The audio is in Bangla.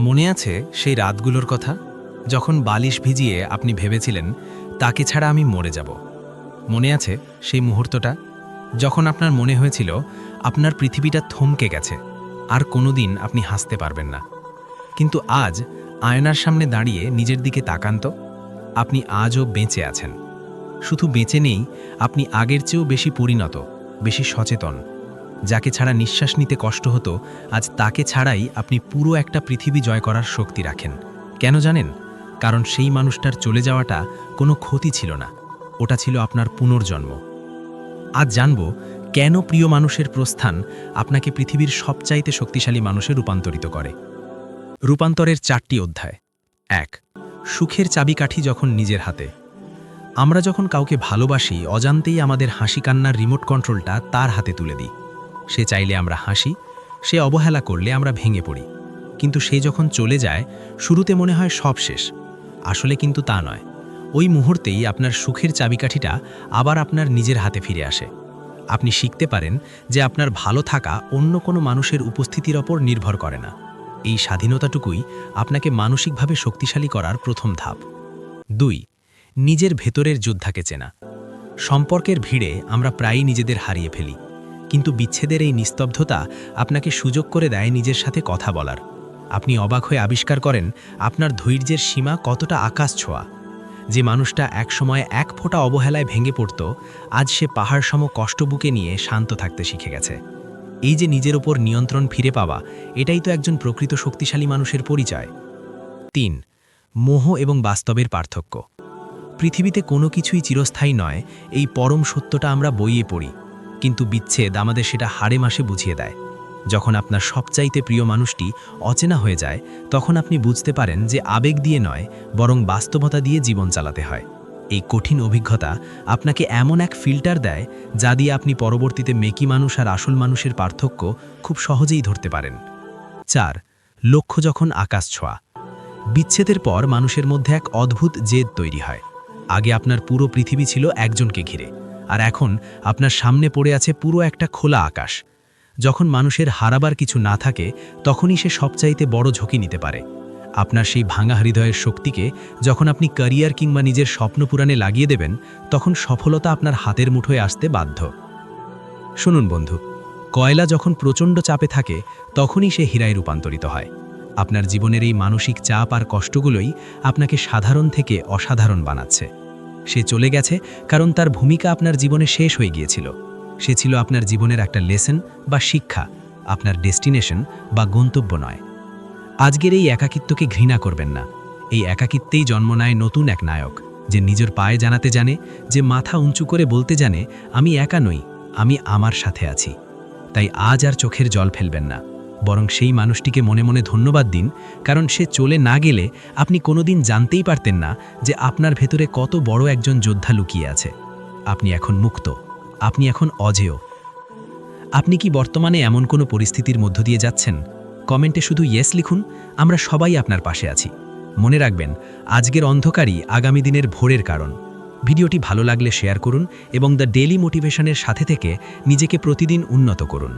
মনে আছে সেই রাতগুলোর কথা? যখন বালিশ ভিজিয়ে আপনি ভেবেছিলেন, তাকে ছাড়া আমি মরে যাব। মনে আছে সেই মুহূর্তটা? যখন আপনার মনে হয়েছিল, আপনার পৃথিবীটা থমকে গেছে, আর কোনোদিন আপনি হাসতে পারবেন না। কিন্তু আজ আয়নার সামনে দাঁড়িয়ে নিজের দিকে তাকান তো। আপনি আজও বেঁচে আছেন। শুধু বেঁচে নেই, আপনি আগের চেয়েও বেশি পরিণত, বেশি সচেতন। যাকে ছাড়া নিঃশ্বাস নিতে কষ্ট হতো, আজ তাকে ছাড়াই আপনি পুরো একটা পৃথিবী জয় করার শক্তি রাখেন। কেন জানেন? কারণ সেই মানুষটার চলে যাওয়াটা কোনো ক্ষতি ছিল না। ওটা ছিল আপনার পুনর্জন্ম। আজ জানব, কেন প্রিয় মানুষের প্রস্থান আপনাকে পৃথিবীর সবচাইতে শক্তিশালী মানুষে রূপান্তরিত করে। রূপান্তরের চারটি অধ্যায়। এক, সুখের চাবিকাঠি যখন নিজের হাতে। আমরা যখন কাউকে ভালোবাসি, অজান্তেই আমাদের হাসি কান্নার রিমোট কন্ট্রোলটা তার হাতে তুলে দিই। সে চাইলে আমরা হাসি, সে অবহেলা করলে আমরা ভেঙে পড়ি। কিন্তু সে যখন চলে যায়, শুরুতে মনে হয় সব শেষ। আসলে কিন্তু তা নয়। ওই মুহূর্তেই আপনার সুখের চাবিকাঠিটা আবার আপনার নিজের হাতে ফিরে আসে। আপনি শিখতে পারেন যে আপনার ভালো থাকা অন্য কোনো মানুষের উপস্থিতির ওপর নির্ভর করে না। এই স্বাধীনতাটুকুই আপনাকে মানসিকভাবে শক্তিশালী করার প্রথম ধাপ। দুই, নিজের ভেতরের যোদ্ধাকে চেনা। সম্পর্কের ভিড়ে আমরা প্রায়ই নিজেদের হারিয়ে ফেলি। কিন্তু বিচ্ছেদের এই নিস্তব্ধতা আপনাকে সুযোগ করে দেয় নিজের সাথে কথা বলার। আপনি অবাক হয়ে আবিষ্কার করেন আপনার ধৈর্যের সীমা কতটা আকাশ ছোঁয়া। যে মানুষটা একসময় এক ফোঁটা অবহেলায় ভেঙে পড়ত, আজ সে পাহাড় সম কষ্ট বুকে নিয়ে শান্ত থাকতে শিখে গেছে। এই যে নিজের ওপর নিয়ন্ত্রণ ফিরে পাওয়া, এটাই তো একজন প্রকৃত শক্তিশালী মানুষের পরিচয়। তিন, মোহ এবং বাস্তবের পার্থক্য। পৃথিবীতে কোনো কিছুই চিরস্থায়ী নয়, এই পরম সত্যটা আমরা বইয়ে পড়ি। কিন্তু বিচ্ছেদ আমাদের সেটা হাড়ে মাসে বুঝিয়ে দেয়। যখন আপনার সবচাইতে প্রিয় মানুষটি অচেনা হয়ে যায়, তখন আপনি বুঝতে পারেন যে আবেগ দিয়ে নয়, বরং বাস্তবতা দিয়ে জীবন চালাতে হয়। এই কঠিন অভিজ্ঞতা আপনাকে এমন এক ফিল্টার দেয়, যা দিয়ে আপনি পরবর্তীতে মেকি মানুষ আর আসল মানুষের পার্থক্য খুব সহজেই ধরতে পারেন। চার, লক্ষ্য যখন আকাশ ছোঁয়া। বিচ্ছেদের পর মানুষের মধ্যে এক অদ্ভুত জেদ তৈরি হয়। আগে আপনার পুরো পৃথিবী ছিল একজনকে ঘিরে। আর এখন আপনার সামনে পড়ে আছে পুরো একটা খোলা আকাশ। যখন মানুষের হারাবার কিছু না থাকে, তখনই সে সবচাইতে বড় ঝুঁকি নিতে পারে। আপনার সেই ভাঙা হৃদয়ের শক্তিকে যখন আপনি ক্যারিয়ার কিংবা নিজের স্বপ্ন পুরাণে লাগিয়ে দেবেন, তখন সফলতা আপনার হাতের মুঠোয় আসতে বাধ্য। শুনুন বন্ধু, কয়লা যখন প্রচণ্ড চাপে থাকে, তখনই সে হীরায় রূপান্তরিত হয়। আপনার জীবনের এই মানসিক চাপ আর কষ্টগুলোই আপনাকে সাধারণ থেকে অসাধারণ বানাচ্ছে। সে চলে গেছে কারণ তার ভূমিকা আপনার জীবনে শেষ হয়ে গিয়েছিল। সে ছিল আপনার জীবনের একটা লেসন বা শিক্ষা, আপনার ডেস্টিনেশন বা গন্তব্য নয়। আজকের এই একাকিত্বকে ঘৃণা করবেন না। এই একাকিত্বেই জন্ম নেয় নতুন এক নায়ক, যে নিজের পায়ে জানাতে জানে, যে মাথা উঁচু করে বলতে জানে, আমি একা নই, আমি আমার সাথে আছি। তাই আজ আর চোখের জল ফেলবেন না। বরং সেই মানুষটিকে মনে মনে ধন্যবাদ দিন, কারণ সে চলে না গেলে আপনি কোনোদিন জানতেই পারতেন না যে আপনার ভেতরে কত বড় একজন যোদ্ধা লুকিয়ে আছে। আপনি এখন মুক্ত, আপনি এখন অজেয়। আপনি কি বর্তমানে এমন কোনো পরিস্থিতির মধ্য দিয়ে যাচ্ছেন? কমেন্টে শুধু ইয়েস লিখুন, আমরা সবাই আপনার পাশে আছি। মনে রাখবেন, আজকের অন্ধকারই আগামী দিনের ভোরের কারণ। ভিডিওটি ভালো লাগলে শেয়ার করুন এবং দ্য ডেলি মোটিভেশনের সাথে থেকে নিজেকে প্রতিদিন উন্নত করুন।